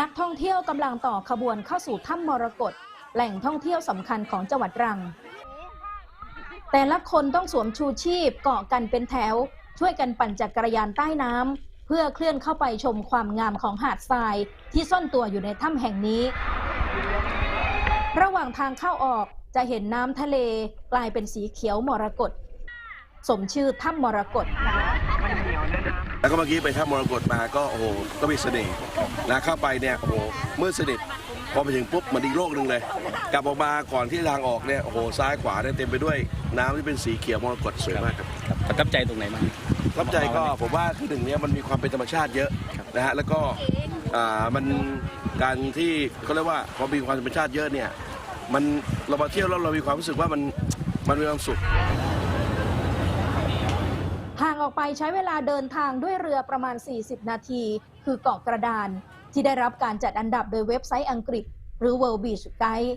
นักท่องเที่ยวกำลังต่อขบวนเข้าสู่ถ้ำมรกตแหล่งท่องเที่ยวสำคัญของจังหวัดตรัง แต่ละคนต้องสวมชูชีพเกาะกันเป็นแถว ช่วยกันปั่นจักรยานใต้น้ำเพื่อเคลื่อนเข้าไปชมความงามของหาดทรายที่ซ่อนตัวอยู่ในถ้ำแห่งนี้ ระหว่างทางเข้าออกจะเห็นน้ำทะเลกลายเป็นสีเขียวมรกต สมชื่อถ้ำมรกตแล้วก็เมื่อกี้ไปท่ามรกตมาก็โอ้โหก็มีเสน่ห์นะเข้าไปเนี่ยโอ้โหมืดสนิทพอไปถึงปุ๊บมันอีกโลกหนึ่งเลย กลับออกมาก่อนที่ทางออกเนี่ยโอ้โหซ้ายขวาเนี่ยเต็มไปด้วยน้ำที่เป็นสีเขียวมรกตสวยมากครับครับประทับใจตรงไหนบ้างรับใจก็ผมว่าคือหนึ่งเนี่ยมันมีความเป็นธรรมชาติเยอะนะฮะแล้วก็อ่ามันการที่เขาเรียกว่าพอมีความธรรมชาติเยอะเนี่ยมันเรามาเที่ยวแล้วเรามีความรู้สึกว่ามันมันมีความสุข ห่างออกไปใช้เวลาเดินทางด้วยเรือประมาณ 40 นาที คือเกาะกระดาน ที่ได้รับการจัดอันดับโดยเว็บไซต์อังกฤษ หรือ World Beach Guide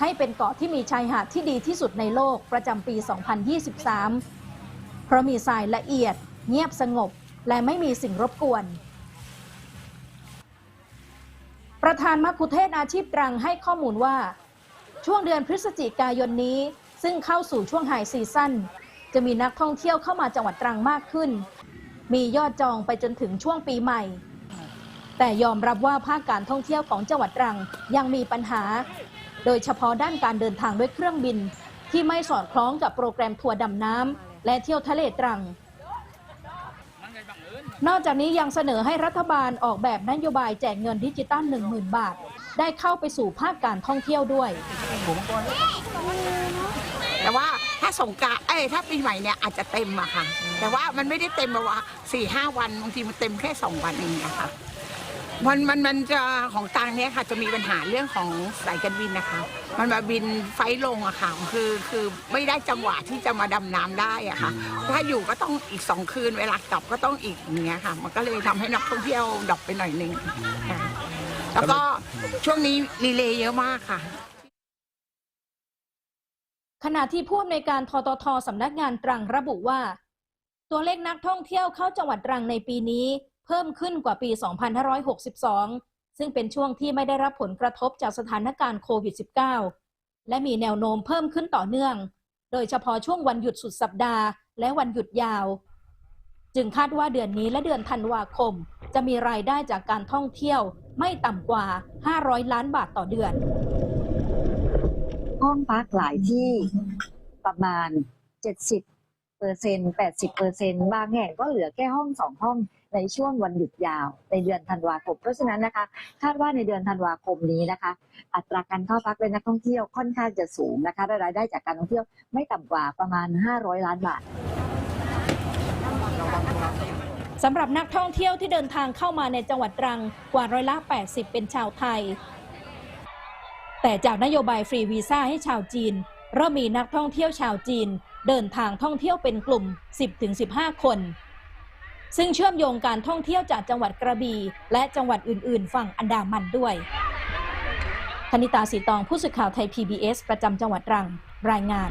ให้เป็นเกาะที่มีชายหาดที่ดีที่สุดในโลกประจำปี 2023 เพราะมีทรายละเอียด เงียบสงบ และไม่มีสิ่งรบกวน ประธานมัคคุเทศอาชีพตรังให้ข้อมูลว่า ช่วงเดือนพฤศจิกายนนี้ ซึ่งเข้าสู่ช่วงไฮซีซั่น จะมีนักท่องเที่ยวเข้ามาจังหวัดตรังมากขึ้น มียอดจองไปจนถึงช่วงปีใหม่ แต่ยอมรับว่าภาคการท่องเที่ยวของจังหวัดตรังยังมีปัญหา โดยเฉพาะด้านการเดินทางด้วยเครื่องบิน ที่ไม่สอดคล้องกับโปรแกรมทัวร์ดำน้ำและเที่ยวทะเลตรัง นอกจากนี้ยังเสนอให้รัฐบาลออกแบบนโยบายแจกเงินดิจิตอล10,000 บาท ได้เข้าไปสู่ภาคการท่องเที่ยวด้วย ถ้าสงกรารเอ้ยถ้าปีใหม่เนี่ยอาจจะเต็มอะค่ะ แต่ว่ามันไม่ได้เต็มแบบว่าสี่ห้าวันบางทีมันเต็มแค่สองวันเองอะค่ะมันมันมันจะของตังเนี้ยค่ะ จะมีปัญหาเรื่องของสายการบินนะคะ มันมาบินไฟล์ลงอะค่ะ คือคือไม่ได้จังหวะที่จะมาดำน้ำได้อะค่ะ ถ้าอยู่ก็ต้องอีกสองคืนเวลากลับก็ต้องอีกอย่างเงี้ยค่ะ มันก็เลยทำให้นักท่องเที่ยวดรอปไปหน่อยนึงค่ะแล้วก็ช่วงนี้รีเลย์เยอะมากค่ะ ขณะที่ผู้อำนวยการทททสำนักงานตรังระบุว่า ตัวเลขนักท่องเที่ยวเข้าจังหวัดตรังในปีนี้ เพิ่มขึ้นกว่าปี 2562 ซึ่งเป็นช่วงที่ไม่ได้รับผลกระทบจากสถานการณ์โควิด -19 และมีแนวโน้มเพิ่มขึ้นต่อเนื่อง โดยเฉพาะช่วงวันหยุดสุดสัปดาห์และวันหยุดยาว จึงคาดว่าเดือนนี้และเดือนธันวาคม จะมีรายได้จากการท่องเที่ยวไม่ต่ำกว่า 500 ล้านบาทต่อเดือน ห้องพักหลายที่ประมาณ 70เปอร์เซ็นต์80เปอร์เซ็นต์บางแห่งก็เหลือแค่ห้องสองห้องในช่วงวันหยุดยาวในเดือนธันวาคม เพราะฉะนั้นนะคะ คาดว่าในเดือนธันวาคมนี้นะคะ อัตราการเข้าพักเป็นนักท่องเที่ยวค่อนข้างจะสูงนะคะและรายได้จากการท่องเที่ยวไม่ต่ำกว่าประมาณ 500 ล้านบาทสำหรับนักท่องเที่ยวที่เดินทางเข้ามาในจังหวัดตรังกว่าร้อยละ 80 เป็นชาวไทย แต่จากนโยบายฟรีวีซ่าให้ชาวจีนเริ่มมีนักท่องเที่ยวชาวจีน เดินทางท่องเที่ยวเป็นกลุ่ม 10-15 คน ซึ่งเชื่อมโยงการท่องเที่ยวจากจังหวัดกระบี่และจังหวัดอื่น ๆ ฝั่งอันดามันด้วยธนิตาสีตองผู้สื่อข่าวไทย PBS ประจำจังหวัดตรัง รายงาน